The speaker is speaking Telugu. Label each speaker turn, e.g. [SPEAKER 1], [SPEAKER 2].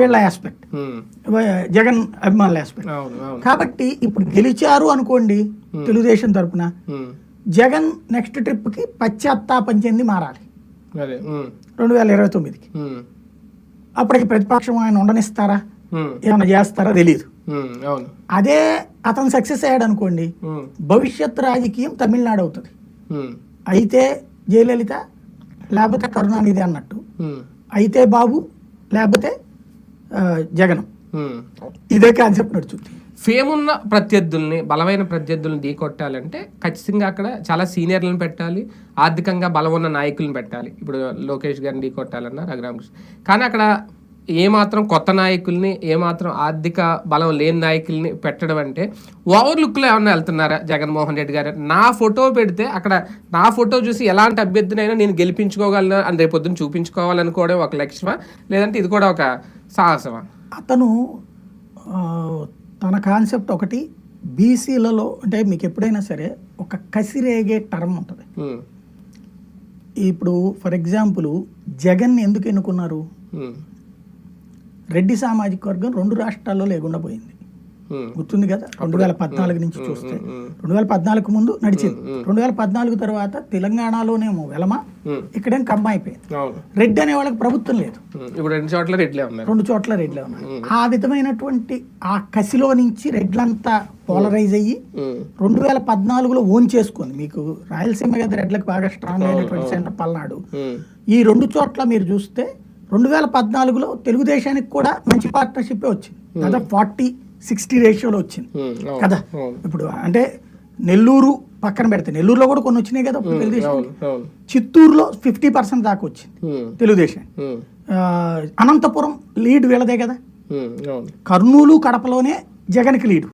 [SPEAKER 1] వీళ్ళ ఆస్పెక్ట్ జగన్ అభిమానుల ఆస్పెక్ట్ కాబట్టి ఇప్పుడు గెలిచారు అనుకోండి తెలుగుదేశం తరపున జగన్ నెక్స్ట్ ట్రిప్కి పశ్చాత్తాపం చెంది మారాలి. రెండు వేల ఇరవై తొమ్మిదికి. అప్పటికి ప్రతిపక్షం ఆయన ఉండనిస్తారా? ఏమైనా చేస్తారా తెలియదు అదే అతను సక్సెస్ అయ్యాడు అనుకోండి భవిష్యత్ రాజకీయం తమిళనాడు అవుతుంది. అయితే జయలలిత లేకపోతే కరుణానిధి అన్నట్టు అయితే బాబు లేకపోతే జగన్. ఇదే కాన్సెప్ట్ నడుచుంది
[SPEAKER 2] ఫేమ్ ఉన్న ప్రత్యర్థుల్ని బలమైన ప్రత్యర్థుల్ని ఢీకొట్టాలంటే ఖచ్చితంగా అక్కడ చాలా సీనియర్లను పెట్టాలి ఆర్థికంగా బలం ఉన్న నాయకులను పెట్టాలి. ఇప్పుడు లోకేష్ గారిని ఢీకొట్టాలన్నా రఘురామకృష్ణ. కానీ అక్కడ ఏమాత్రం కొత్త నాయకుల్ని ఏమాత్రం ఆర్థిక బలం లేని నాయకుల్ని పెట్టడం అంటే ఓవర్ లుక్లో ఏమన్నా వెళ్తున్నారా జగన్మోహన్ రెడ్డి గారు? నా ఫోటో పెడితే అక్కడ నా ఫోటో చూసి ఎలాంటి అభ్యర్థినైనా నేను గెలిపించుకోగలను అని రేపు పొద్దున్న చూపించుకోవాలనుకోవడం ఒక లక్ష్యమా? లేదంటే ఇది కూడా ఒక సాహసమా?
[SPEAKER 1] అతను తన కాన్సెప్ట్ ఒకటి బీసీలలో అంటే మీకు ఎప్పుడైనా సరే ఒక కసిరేగే టర్మ్ ఉంటుంది. ఇప్పుడు ఫర్ ఎగ్జాంపుల్ జగన్ ఎందుకు ఎన్నుకున్నారు? రెడ్డి సామాజిక వర్గం రెండు రాష్ట్రాల్లో లేకుండా పోయింది. గుర్తుంది కదా? రెండు వేల పద్నాలుగు నుంచి చూస్తే. రెండు వేల పద్నాలుగు ముందు నడిచింది. రెండు వేల పద్నాలుగు తర్వాత తెలంగాణలోనేమో వెలమ. ఇక్కడేం కమ్మ అయిపోయింది. రెడ్డి అనే వాళ్ళకి ప్రభుత్వం లేదు.
[SPEAKER 2] ఇప్పుడు రెండు చోట్ల రెడ్లే ఉన్నారు.
[SPEAKER 1] రెండు చోట్ల రెడ్లే ఉన్నాయి ఆ విధమైనటువంటి ఆ కసిలో నుంచి రెడ్లంతా పోలరైజ్ అయ్యి రెండు వేల పద్నాలుగులో ఓన్ చేసుకుంది. మీకు రాయలసీమ కదా రెడ్లకు బాగా స్ట్రాంగ్ అయినటువంటి సెంటర్ పల్నాడు. ఈ రెండు చోట్ల మీరు చూస్తే రెండు వేల పద్నాలుగులో తెలుగుదేశానికి కూడా మంచి పార్ట్నర్షిప్ వచ్చింది. దాదాపు ఫార్టీ సిక్స్టీ రేషియోలో వచ్చింది.
[SPEAKER 2] అవును,
[SPEAKER 1] కదా? ఇప్పుడు అంటే నెల్లూరు పక్కన పెడితే నెల్లూరులో కూడా కొన్ని వచ్చినాయి కదా అప్పుడు తెలుగుదేశం. చిత్తూరులో ఫిఫ్టీ పర్సెంట్ దాకా వచ్చింది తెలుగుదేశం. అనంతపురం లీడ్ వీళ్ళదే కదా? కర్నూలు కడపలోనే జగన్కి లీడు.